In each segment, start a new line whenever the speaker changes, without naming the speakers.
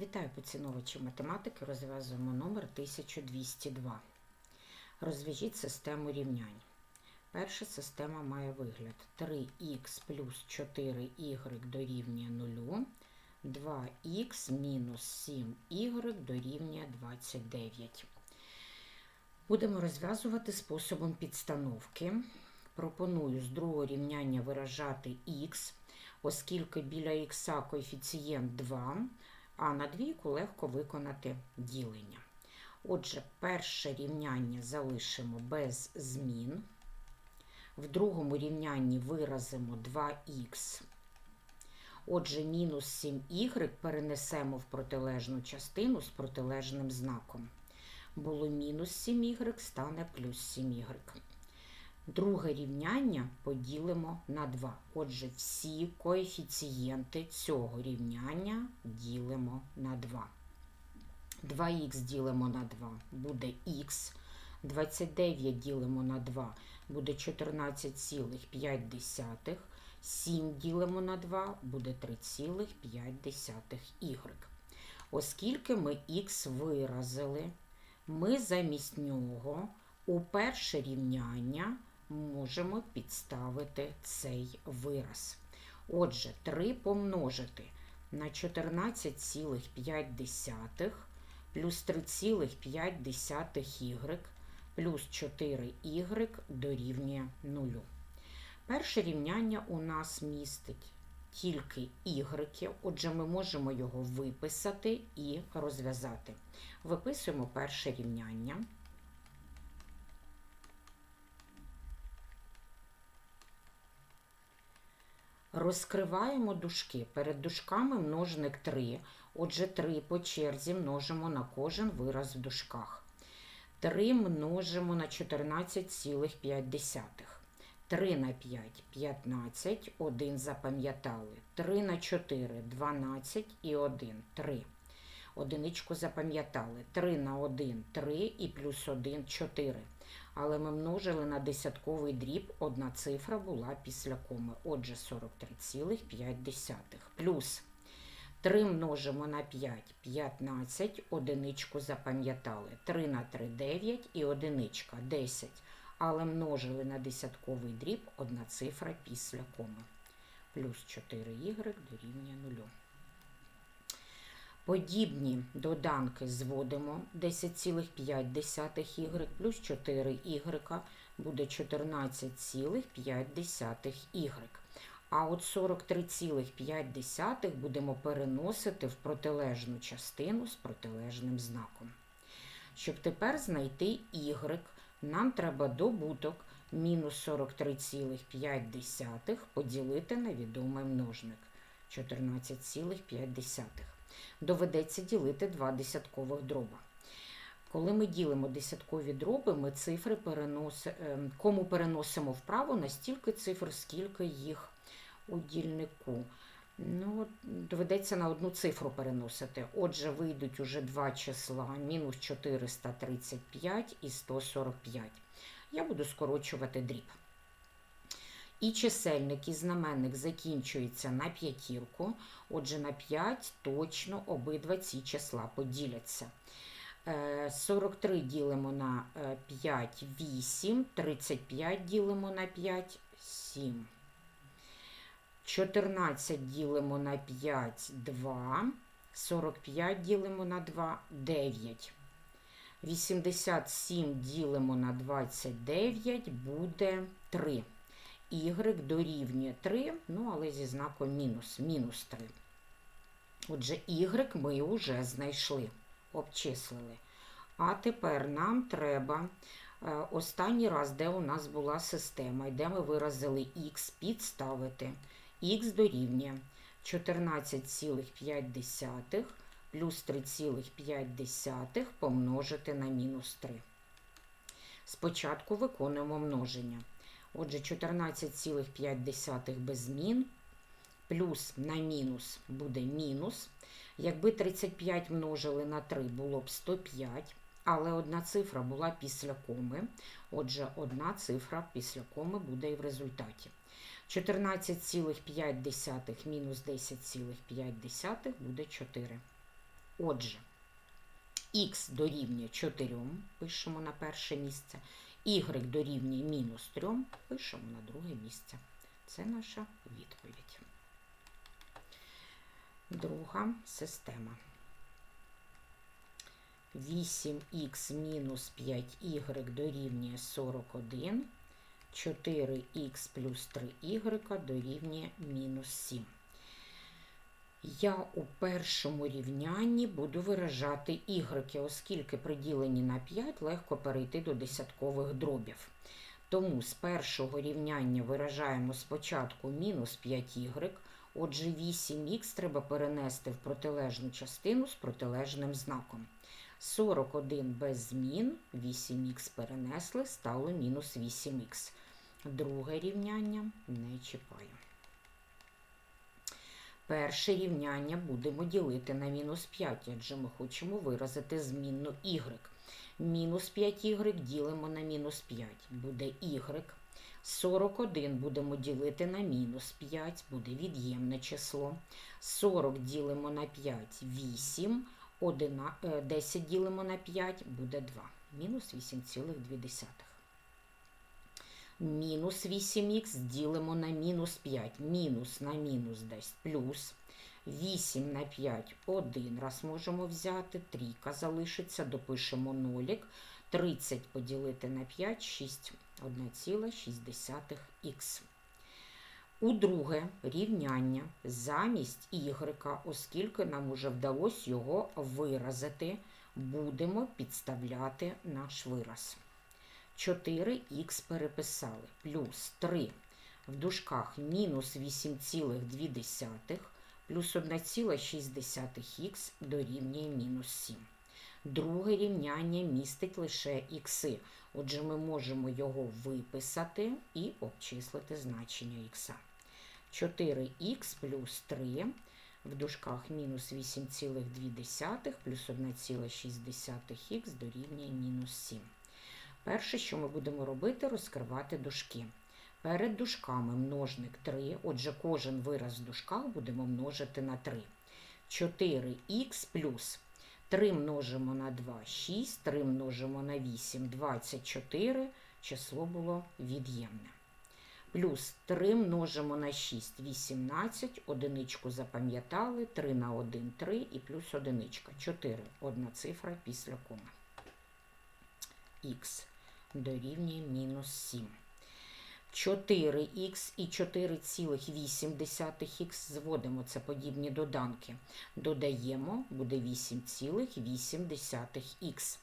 Вітаю поціновувачів математики. Розв'язуємо номер 1202. Розв'яжіть систему рівнянь. Перша система має вигляд 3х плюс 4y дорівнює 0, 2х мінус 7y дорівнює 29. Будемо розв'язувати способом підстановки. Пропоную з другого рівняння виражати х, оскільки біля х коефіцієнт 2, а на двійку легко виконати ділення. Отже, перше рівняння залишимо без змін. В другому рівнянні виразимо 2х. Отже, мінус 7y перенесемо в протилежну частину з протилежним знаком. Було мінус 7y, стане плюс 7y. Друге рівняння поділимо на 2. Отже, всі коефіцієнти цього рівняння ділимо на 2. 2х ділимо на 2 буде х. 29 ділимо на 2 буде 14,5. 7 ділимо на 2 буде 3,5y. Оскільки ми х виразили, ми замість нього у перше рівняння можемо підставити цей вираз. Отже, 3 помножити на 14,5 плюс 3,5y плюс 4y дорівнює 0. Перше рівняння у нас містить тільки y, отже, ми можемо його виписати і розв'язати. Виписуємо перше рівняння. Розкриваємо дужки. Перед дужками множник 3. Отже, 3 по черзі множимо на кожен вираз в дужках. 3 множимо на 14,5. 3 на 5 15, 1 запам'ятали. 3 на 4 12 і 1 3. Одиничку запам'ятали. 3 на 1 3 і плюс 1 4. Але ми множили на десятковий дріб, одна цифра була після коми. Отже, 43,5. Плюс 3 множимо на 5 15, одиничку запам'ятали. 3 на 3 9 і одиничка 10. Але множили на десятковий дріб, одна цифра після коми. Плюс 4y дорівнює 0. Подібні доданки зводимо 10,5y плюс 4y буде 14,5y. А от 43,5 будемо переносити в протилежну частину з протилежним знаком. Щоб тепер знайти y, нам треба добуток мінус 43,5 поділити на відомий множник 14,5 доведеться ділити два десяткових дроба. Коли ми ділимо десяткові дроби, ми цифри переносимо, кому переносимо вправо настільки цифр, скільки їх у дільнику. Ну, Доведеться на одну цифру переносити. Отже, вийдуть уже два числа мінус 435 і 145. Я буду скорочувати дріб. І чисельник, і знаменник закінчується на п'ятірку. Отже, на 5 точно обидва ці числа поділяться. 43 ділимо на 5 8, 35 ділимо на 5 7. 14 ділимо на 5 2, 45 ділимо на 2 9. 87 ділимо на 29 буде 3 y дорівнює 3, ну, але зі знаком мінус, мінус 3. Отже, y ми вже знайшли, обчислили. А тепер нам треба останній раз, де у нас була система, і де ми виразили х, підставити. х дорівнює 14,5 плюс 3,5 помножити на мінус 3. Спочатку виконуємо множення. Отже, 14,5 без змін, плюс на мінус буде мінус. Якби 35 множили на 3, було б 105, але одна цифра була після коми. Отже, одна цифра після коми буде і в результаті. 14,5 мінус 10,5 буде 4. Отже, х дорівнює 4, пишемо на перше місце, y дорівнює мінус 3, пишемо на друге місце. Це наша відповідь. Друга система. 8х мінус 5y дорівнює 41, 4х плюс 3y дорівнює мінус 7. Я у першому рівнянні буду виражати y, оскільки при діленні на 5 легко перейти до десяткових дробів. Тому з першого рівняння виражаємо спочатку мінус 5y, отже 8х треба перенести в протилежну частину з протилежним знаком. 41 без змін, 8х перенесли, стало мінус 8х. Друге рівняння не чіпаю. Перше рівняння будемо ділити на мінус 5, адже ми хочемо виразити змінну y. Мінус 5y ділимо на мінус 5, буде y. 41 будемо ділити на мінус 5, буде від'ємне число. 40 ділимо на 5 8, 10 ділимо на 5 буде 2. Мінус 8,2. Мінус 8х ділимо на мінус 5. Мінус на мінус дасть плюс. 8 на 5 один раз можемо взяти. Трійка залишиться, допишемо нолік. 30 поділити на 5, 6, 1,6х. У друге рівняння замість y, оскільки нам уже вдалося його виразити, будемо підставляти наш вираз. 4х переписали, плюс 3 в дужках мінус 8,2 плюс 1,6х дорівнює мінус 7. Друге рівняння містить лише ікси, отже ми можемо його виписати і обчислити значення х. 4х плюс 3 в дужках мінус 8,2 плюс 1,6х дорівнює мінус 7. Перше, що ми будемо робити, розкривати дужки. Перед дужками множник 3, отже, кожен вираз в дужках будемо множити на 3. 4х плюс 3 множимо на 2, 6, 3 множимо на 8, 24, число було від'ємне. Плюс 3 множимо на 6, 18, одиничку запам'ятали, 3 на 1, 3 і плюс одиничка, 4, одна цифра після коми. Х дорівнює мінус 7. 4х і 4,8х зводимо це подібні доданки. Додаємо, буде 8,8х.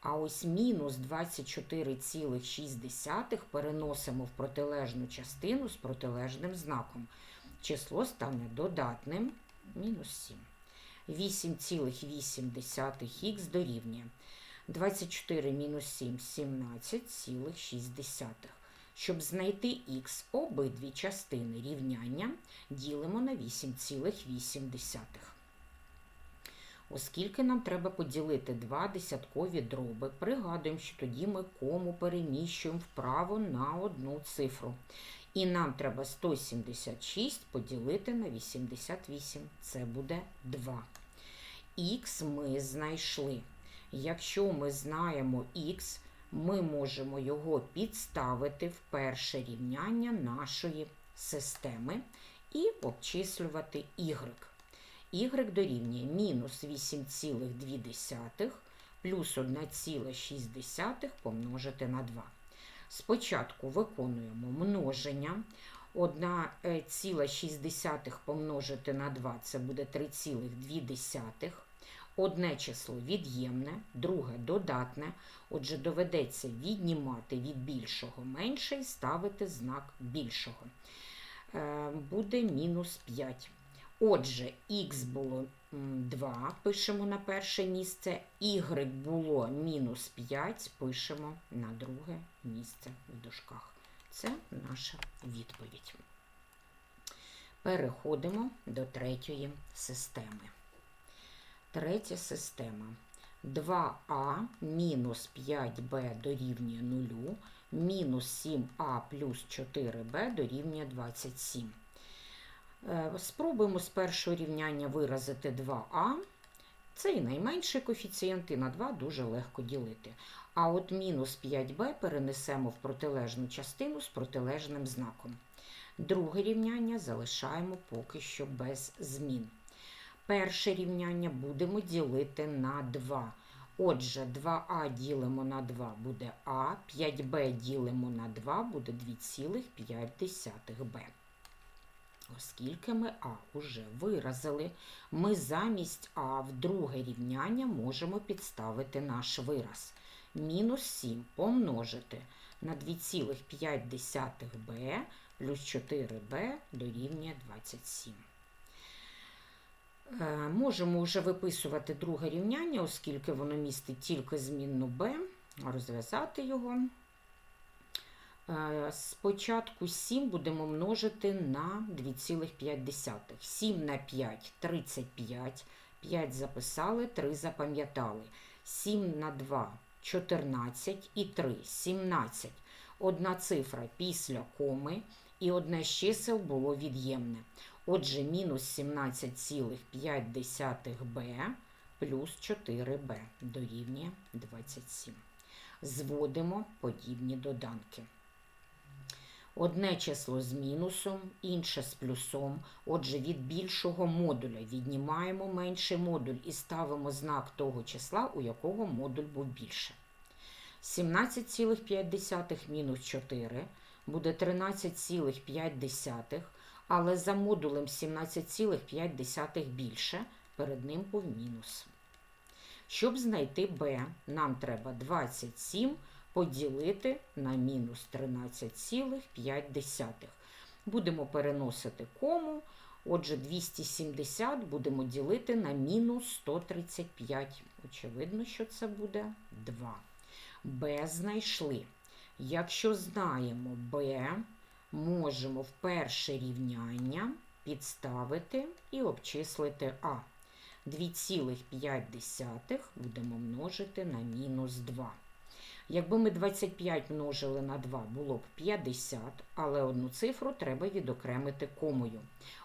А ось мінус 24,6 переносимо в протилежну частину з протилежним знаком. Число стане додатним мінус 7. 8,8х дорівнює. 24 мінус 7 17,6. Щоб знайти х обидві частини рівняння ділимо на 8,8. Оскільки нам треба поділити два десяткові дроби, пригадуємо, що тоді ми кому переміщуємо вправо на одну цифру. І нам треба 176 поділити на 88. Це буде 2. Х ми знайшли. Якщо ми знаємо х, ми можемо його підставити в перше рівняння нашої системи і обчислювати y. y дорівнює мінус 8,2 плюс 1,6 помножити на 2. Спочатку виконуємо множення. 1,6 помножити на 2 це буде 3,2. Одне число від'ємне, друге додатне. Отже, доведеться віднімати від більшого менше і ставити знак більшого. Е, буде мінус 5. Отже, х було 2, пишемо на перше місце, y було мінус 5, пишемо на друге місце в дужках. Це наша відповідь. Переходимо до третьої системи. Третя система. 2а мінус 5b дорівнює 0, мінус 7а плюс 4b дорівнює 27. Е, спробуємо з першого рівняння виразити 2а. Це і найменший коефіцієнт, і на 2 дуже легко ділити. А от мінус 5b перенесемо в протилежну частину з протилежним знаком. Друге рівняння залишаємо поки що без змін. Перше рівняння будемо ділити на 2. Отже, 2а ділимо на 2 буде а, 5b ділимо на 2 буде 2,5b. Оскільки ми а уже виразили, ми замість а в друге рівняння можемо підставити наш вираз. Мінус 7 помножити на 2,5b плюс 4b дорівнює 27. Е, Можемо вже виписувати друге рівняння, оскільки воно містить тільки змінну b, розв'язати його. Е, Спочатку 7 будемо множити на 2,5. 7 на 5 – 35. 5 записали, 3 запам'ятали. 7 на 2 – 14 і 3 – 17. Одна цифра після коми і одне з чисел було від'ємне. Отже, мінус 17,5b плюс 4b дорівнює 27. Зводимо подібні доданки. Одне число з мінусом, інше з плюсом. Отже, від більшого модуля віднімаємо менший модуль і ставимо знак того числа, у якого модуль був більше. 17,5 мінус 4 буде 13,5, але за модулем 17,5 більше, перед ним був мінус. Щоб знайти b, нам треба 27 поділити на мінус 13,5. Будемо переносити кому. Отже, 270 будемо ділити на мінус 135. Очевидно, що це буде 2. b знайшли. Якщо знаємо b, можемо в перше рівняння підставити і обчислити а. 2,5 будемо множити на мінус 2. Якби ми 25 множили на 2, було б 50, але одну цифру треба відокремити комою.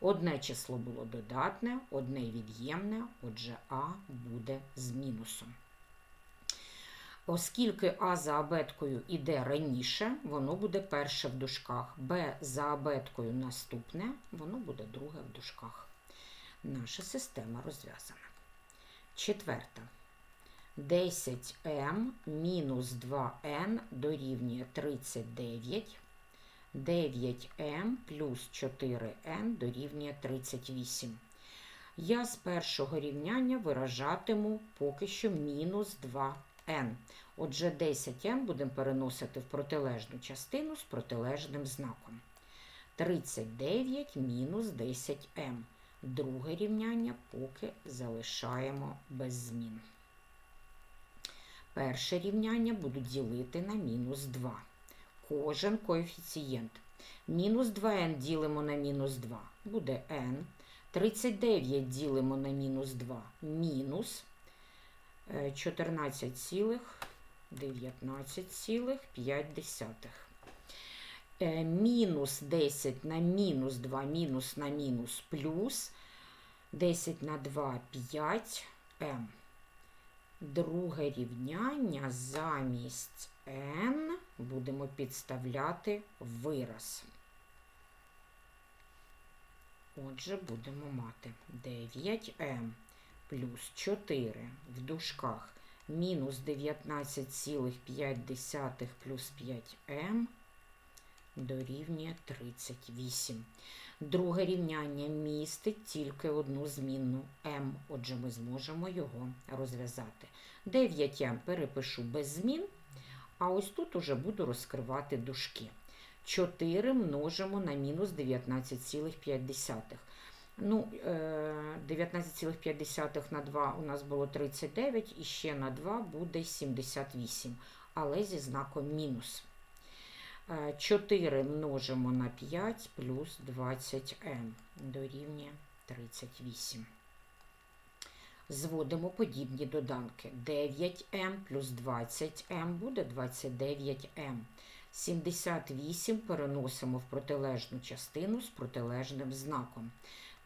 Одне число було додатне, одне від'ємне, отже, А буде з мінусом. Оскільки А за абеткою іде раніше, воно буде перше в дужках. Б за абеткою наступне, воно буде друге в дужках. Наша система розв'язана. Четверта. 10m мінус 2n дорівнює 39. 9m плюс 4n дорівнює 38. Я з першого рівняння виражатиму поки що мінус 2n. Отже, 10m будемо переносити в протилежну частину з протилежним знаком. 39 мінус 10m. Друге рівняння поки залишаємо без змін. Перше рівняння буду ділити на мінус 2. Кожен коефіцієнт. Мінус 2n ділимо на мінус 2. Буде n. 39 ділимо на мінус 2. Мінус 14,19,5. Е, мінус 10 на мінус 2, мінус на мінус плюс 10 на 2 5 m. Друге рівняння замість n будемо підставляти вираз. Отже, будемо мати 9m плюс 4 в дужках мінус 19,5 плюс 5m дорівнює 38. Друге рівняння містить тільки одну змінну m, отже, ми зможемо його розв'язати. 9m перепишу без змін, а ось тут уже буду розкривати дужки. 4 множимо на мінус 19,5. Ну, 19,5 на 2 у нас було 39, і ще на 2 буде 78, але зі знаком мінус. 4 множимо на 5 плюс 20m дорівнює 38. Зводимо подібні доданки. 9m плюс 20m буде 29m. 78 переносимо в протилежну частину з протилежним знаком.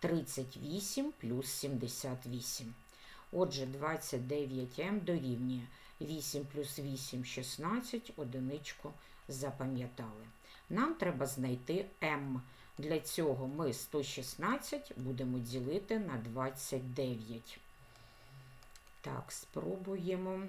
38 плюс 78. Отже, 29m дорівнює 8 плюс 8 – 16, одиничку запам'ятали. Нам треба знайти m. Для цього ми 116 будемо ділити на 29. Так, спробуємо.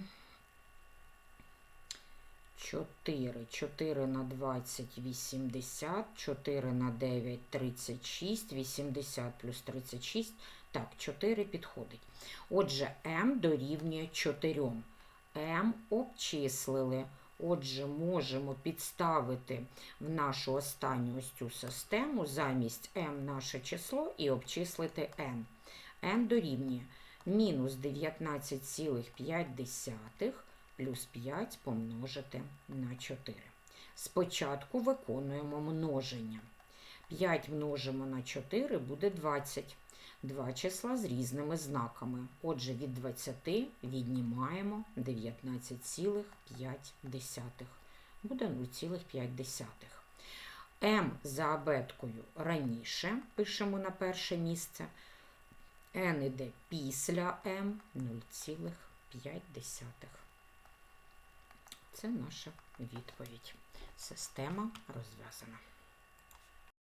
4. 4 на 20 – 80, 4 на 9 – 36, 80 плюс 36. Так, 4 підходить. Отже, m дорівнює 4. m обчислили. Отже, можемо підставити в нашу останню ось цю систему замість m наше число і обчислити n. n дорівнює мінус 19,5 плюс 5 помножити на 4. Спочатку виконуємо множення. 5 множимо на 4 буде 20. Два числа з різними знаками. Отже, від 20 віднімаємо 19,5. Буде 0,5. М за абеткою раніше пишемо на перше місце. N іде після М 0,5. Це наша відповідь. Система розв'язана.